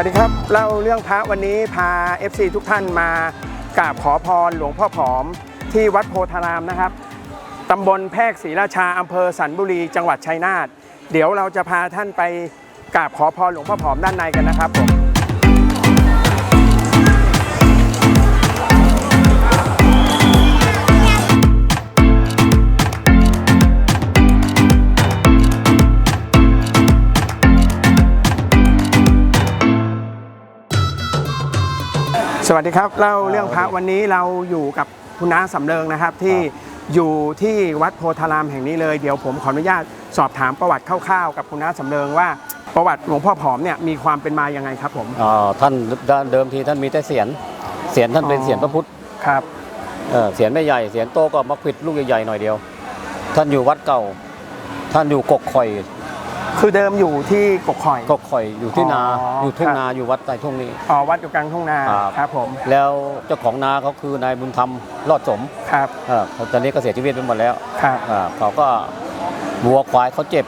วัสดีครับเล่าเรื่องพระวันนี้พา FC ทุกท่านมากราบขอพรหลวงพ่อผอม ที่วัดโพธารามนะครับตำบลแพรกศรีราชาอำเภอสันบุรี จังหวัดชัยนาทเดี๋ยวเราจะพาท่านไปกราบขอพรหลวงพ่อผอมด้านในกันนะครับผม สวัสดีครับเล่าเรื่องพระวันนี้เราอยู่กับคุณน้าสำเริงนะครับที่อยู่ที่วัดโพธารามแห่งนี้เลยเดี๋ยวผมขออนุญาตสอบถามประวัติคร่าวๆกับคุณน้าสำเริงว่าประวัติหลวงพ่อผอมเนี่ยมีความเป็นมายังไงครับผมอ่าท่านเดิมทีท่านมีแต่เสียนเสียนท่านเป็นอ๋อเสียนพระพุทธครับเอ่อเสียนไม่ใหญ่เสียนโตก็มักผิดลูกใหญ่ๆหน่อยเดียว ท่านอยู่วัดเก่า ท่านอยู่กกข่อย คือเดิมอยู่ที่กกข่อย กกข่อยอยู่ที่นาอ๋อออยู่ทุ่งครับนาอยู่วัดใต้ทุ่งนี้ อ๋อวัดอยู่กลางทุ่งนาครับ ครับผมแล้วเจ้าของนาเขาคือนายบุญธรรมรอดสมครับเอ่อตอนนี้ก็เสียชีวิตไปหมดแล้วครับอ่าเขาก็วัวควายเขาเจ็บ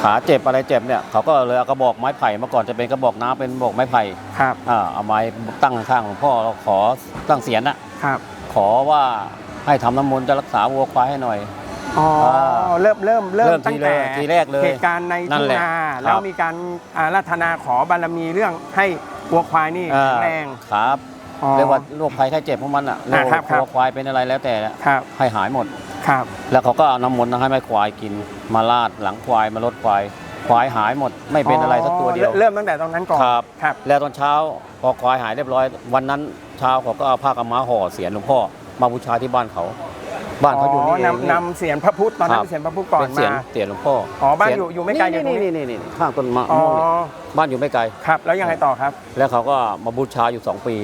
ขาเจ็บอะไรเจ็บเนี่ยเขาก็เลยเอากระบอกไม้ไผ่เมื่อก่อนจะเป็นกระบอกน้ำเป็นกระบอกไม้ไผ่ครับอ่าเอาไม้ตั้งข้างหลวงพ่อเราขอตั้งเสียนน่ะครับขอว่าให้ทำน้ำมนต์จะรักษาวัวควายให้หน่อย อ๋อเริ่มเริ่มเริ่มเริ่มตั้งทีแรแต่กทีแรกเลยเหตุการณ์ในนั่ทุ่นงแหละนาครับ แล้วมีการอาราธนาขอบารมีเรื่องให้วัวควายนี่อ่าแข็งแรงครับอ๋อ เรียกว่าโรคภัยไข้เจ็บของมันอะโรอ่าคครับครับ วัวควายเป็นอะไรแล้วแต่เนี่ยครับให้หายหมด ครับแล้วเขาก็เอาน้ำมนต์ให้แม่ควายกิน มาลาดหลังควายมาลดควาย ควายหายหมดไม่เป็นอะไรสักตัวเดียว เริ่มตั้งแต่ตรงนั้นก่อนครับ ครับ แล้วตอนเช้าพอควายหายเรียบร้อย วันนั้นเช้าเขาก็เอาผ้ากำม้าห่อเสียนหลวงพ่อมาบูชาที่บ้านเขา บ้านเขาอยู่นี่เองนำนำเสียงพระพุทธตอนนั้ครันบเสียงพระพุทธก่อนเป็นเสียนมาเสียนหลวงพ่ออ๋อบ้านเสีอยู่อยู่ไม่ไกลจากตรงนี้นี่นี่นี่ข้างต้นมะอ๋อม่วงเนี่ยบ้านอยู่ไม่ไกล ครับ แล้วยังไงต่อครับ แล้วเขาก็มาบูชาอยู่ 2 ปี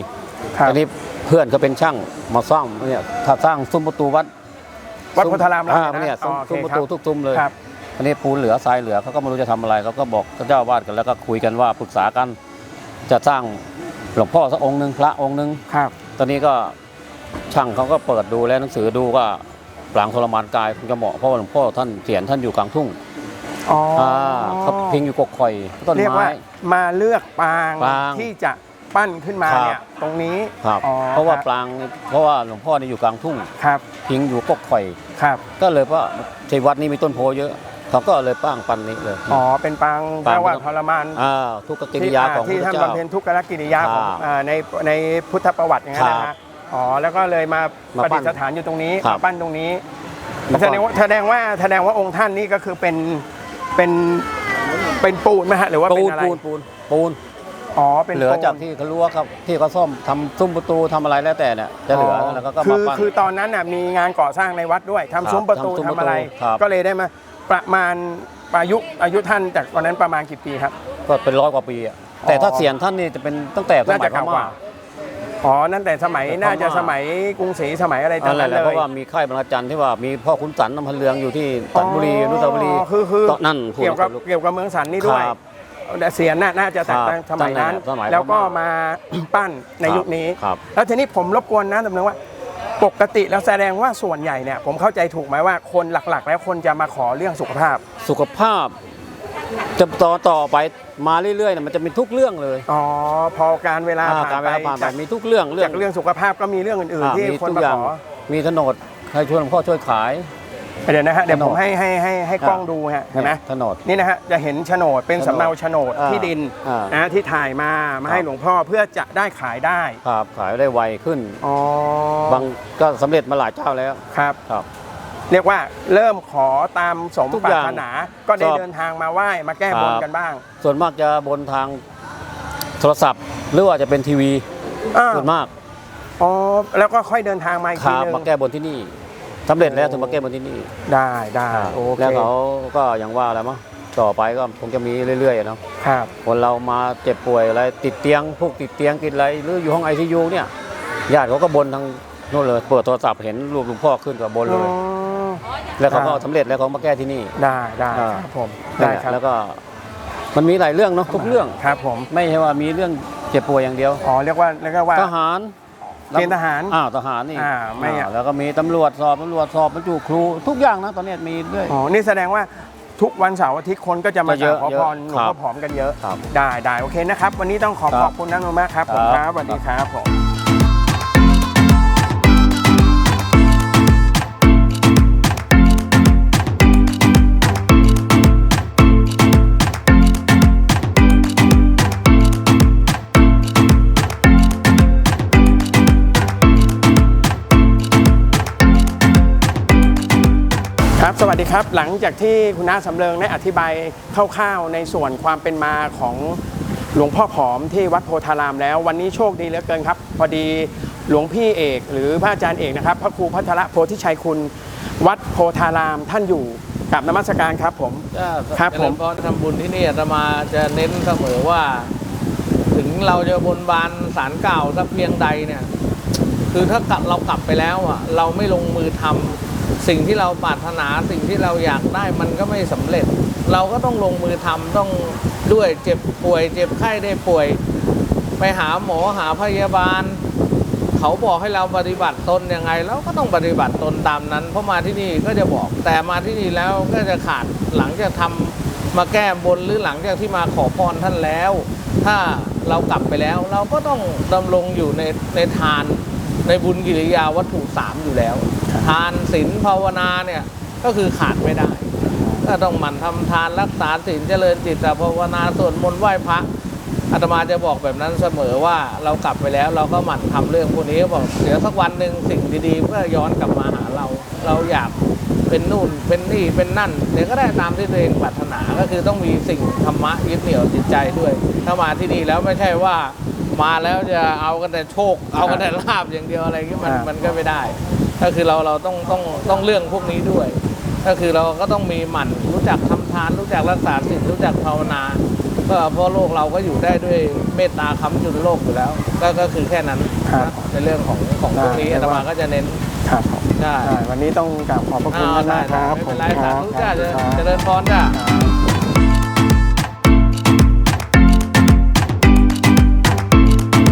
ครับอันนี้เพื่อนเขาเป็นช่างมาสร้างเนี่ยถ้าสร้างซุ้มประตูวัดวัดพุทธารามแล้วอ่นะเนี่ยอ๋ซุ้อมโอเคซุ้มประตูทุกซุ้มเลยครับอันนี้ปูนเหลือทรายเหลือเขาก็ไม่รู้จะทำอะไรเขาก็บอกเจ้าอาวาดกันแล้วก็คุยกันว่าปรึกษากัน จะสร้างหลวงพ่อสักองค์หนึ่งพระองค์หนึ่ง ครับ ตอนนี้ก็ ช่างเขาก็เปิดดูแล้วหนังสือดูว่าปรางทรมานกายคงจะเหมาะเพราะว่าหลวงพ่อท่านเสียนท่านอยู่กลางทุ่งอ๋อออ่าเขาพิงอยู่กกข่อยต้นเรียกไม้ว่ามาเลือกปางปางที่จะปั้นขึ้นมาครับ เนี่ยตรงนี้ครับอ๋อเพราะว่าคบปรางเพราะว่าหลวงพ่อนี่อยู่กลางทุ่ง ครับพิงอยู่กกข่อย ครับก็เลยว่าที่วัดนี้มีต้นโพเยอะเขาก็เลยปั้งปันนี้เลย อ๋อเป็นปางปางแปลว่าทรมานอ่าทุกขกิริยาของพที่ระท่านเจ้า บำเพ็ญทุกขกิริยาของครับอ่าในในพุทธประวัติอย่างนั้นนะครัฮะบ อ๋อแล้วก็เลยมามาปปั้ฏินสถานอยู่ตรงนี้ครับมาปั้นตรงนี้เมื่อแสก่อนดงว่าแสดงว่าแสดงว่าองค์ท่านนี่ก็คือเป็นเป็นเป็นปูนไหมฮะหรือว่าเป็ปูนนอะไรปูนปูนปูน อ๋อเป็นเหลือปูนจากที่เขารั้วครับที่เขาซ่อมทำซุ้มประตูทำอะไรแล้วแต่เนี่ยจะเหลือแล้วก็ก็คืมาอปั้น คือตอนนั้นน่ะมีงานก่อสร้างในวัดด้วยทำครับซุ้มประตูทำซุ้มทำอะไรประตูครับ ก็เลยได้มาประมาณอายุอายุท่านจากตอนนั้นประมาณกี่ปีครับ ก็เป็นร้อยกว่าปีอะแต่ถ้าเสียนท่านนี่จะเป็นตั้งแต่สน่ามัจะยพเก่ากม่าว่า อ๋อ นั่นแต่สมัยแต่พม่าน่าจะสมัยกรุงศรีสมัยอะไรตออะนไรนั้นแหละเลเพราะยว่ามีค่ายบางระจันที่ว่ามีพ่อขุนสันนำพันเลืองอยู่ที่สันบุรีอนุสาวรีย์อ๋อคือคือตอนนั่นพูดเกี่ยวกับลูกเกี่ยวกับเมืองสันนี่ด้วยครับแต่เสียนน่ะน่าจะแต่ครับสมัยนั้นสมัยแล้วก็พม่ามมาปั้นในครับยุคนี้ครับแล้วทีนี้ผมรบกวนนะสำนึกว่าปกติแล้วแสดงว่าส่วนใหญ่เนี่ยผมเข้าใจถูกไหมว่าคนหลักๆ แล้วคนจะมาขอเรื่องสุขภาพ สุขภาพ จะต่อต่อไปมาเรื่อยๆเนี่ยมันจะมีทุกเรื่องเลยอ๋อพอการเวลาอ่าผ่านการเวไปลาผ่านไปจากมีทุกเรื่องเรื่อจางกเรื่องสุขภาพก็มีเรื่องอื่นอ่าๆ ที่มีคนทุกมาอย่างขอมีโฉนดให้ช่วยหลวงพ่อช่วยขาย เดี๋ยวนะฮะเดี๋ยวผมโฉนดให้ให้ให้ให้กล้องอ่า ดูฮะเห็นไหม โฉนด นี่นะฮะจะเห็นโฉนดเป็นโฉนดสำเนาโฉนดอ่าที่ดินอ่าน นะที่ถ่ายมามาให้ครับหลวงพ่อเพื่อจะได้ขายได้ครับขายได้ไวขึ้น อ๋อบางก็สำเร็จมาหลายเจ้าแล้วครับ ครับ เรียกว่าเริ่มขอตามสมทุกปราอย่างรถนา ก็ได้ครับเดินทางมาไหว้มาแก้บนครับ กันบ้างส่วนมากจะบนทางโทรศัพท์ หรือว่าจะเป็นทีวีอ้าวส่วนมากอ๋อแล้วก็ค่อยเดินทางมาอีกคทีรับนึงมาแก้บนที่นี่สำเร็จแล้วถึงมาแก้บนที่นี่ได้ได้โอเคแล้วเขาก็อย่างว่าแล้วมั้งต่อไปก็คงจะมีเรื่อยๆอะเนาะครับ คนเรามาเจ็บป่วยอะไรติดเตียงพวกติดเตียงติดอะไรหรืออยู่ห้องไอซียูเนี่ยญาติเขาก็บนทางโน่นเลยเปิดโทรศัพท์เห็นรูปหลวงพ่อขึ้นกับบนเลย อ๋อ แล้วเขาก็ครับสำเร็จแล้วเขามาแก้ที่นี่ ได้ได้อ่า ครับผมนั่นได้แหละครับ แล้วก็มันมีหลายเรื่องเนาะทุกเรื่อง ครับผม ไม่ใช่ว่ามีเรื่องเจ็บป่วยอย่างเดียว อ๋อเรียกว่าเรียกว่า ทหารเกณฑ์ทหารอ่าทหารนี่อ่าไม่อะอ่าแล้วก็มีตำรวจสอบตำรวจสอบบรรจุครูทุกอย่างนะตอนนี้มีด้วย อ๋อนี่แสดงว่าทุกวันเสาร์อาทิตย์คนก็จะมาก็เยกราอะบขอพรหลเยวงอะพ่อผอมกันเยอะ ครับได้ได้โอเคนะครับ วันนี้ต้องขอครับขอบคุณนักมากครับผมคครัรับบ สวัสดีครับผม ครับ สวัสดีครับ หลังจากที่คุณน้าสำเริงได้อธิบายคร่าวๆในส่วนความเป็นมาของหลวงพ่อผอมที่วัดโพธารามแล้ว วันนี้โชคดีเหลือเกินครับ พอดีหลวงพี่เอก หรือพระอาจารย์เอกนะครับ พระครูพัทรโพธิชัยคุณ วัดโพธารามท่านอยู่กับนมัสการครับผมก็ครับเจริญผมพรทำบุญที่นี่อาตมาจะเน้นเสมอว่า ถึงเราจะบนบานสารเก่าสักเพียงใดเนี่ย คือถ้ากลับเรากลับไปแล้วอะ เราไม่ลงมือทำ สิ่งที่เราปรารถนาสิ่งที่เราอยากได้มันก็ไม่สำเร็จ เราก็ต้องลงมือทำต้องด้วยเจ็บป่วย เจ็บไข้ได้ป่วย ไปหาหมอหาพยาบาล เขาบอกให้เราปฏิบัติตนยังไงเราก็ต้องปฏิบัติตนตามนั้น เพราะมาที่นี่ก็จะบอกแต่มาที่นี่แล้วก็จะขาดหลังจากทำมาแก้บนหรือหลังจากที่มาขอพรท่านแล้ว ถ้าเรากลับไปแล้วเราก็ต้องดำรงอยู่ในในทาน ในบุญกิริยาวัตถุสามอยู่แล้ว ทานศีลภาวนาเนี่ยก็คือขาดไม่ได้ ก็ต้องหมั่นทำทานรักษาศีลเจริญจิตภาวนาสวดมนต์ไหว้พระอาตมาจะบอกแบบนั้นเสมอว่าเรากลับไปแล้วเราก็หมั่นทำเรื่องพวกนี้ก็บอกเดี๋ยวสักวันหนึ่งสิ่งดีๆเพื่อย้อนกลับมาหาเรา เราอยากเป็นนู่นเป็นนี่เป็นนั่นเดี๋ยวก็ได้ตามที่ตัวเองปรารถนาก็คือต้องมีสิ่งธรรมะยึดเหนี่ยวจิตใจด้วย ถ้ามาที่นี่แล้วไม่ใช่ว่า มาแล้วจะเอากันแต่โชค เอากันแต่ลาบอย่างเดียวอะไรอย่างนี้มันครับมันก็ไม่ได้ ก็คือเราเราต้องต้องต้องเรื่องพวกนี้ด้วย ก็คือเราก็ต้องมีหมั่นรู้จักทำทาน รู้จักรักษาศีลรู้จักภาวนาก็เพราะโลกเราก็อยู่ได้ด้วยเมตตาค้ำจุนโลกอยู่แล้ว ก็ก็คือแค่นั้นครับนะในเรื่องของของพวกนี้ได้อาตมาก็จะเน้นครับผมได้ได้วันนี้ต้องกราบขอบพระคุณอ่าท่านได้มากครับไม่เป็นไรผมสาครับธุจ้าครับเจริญพรจ้าครับ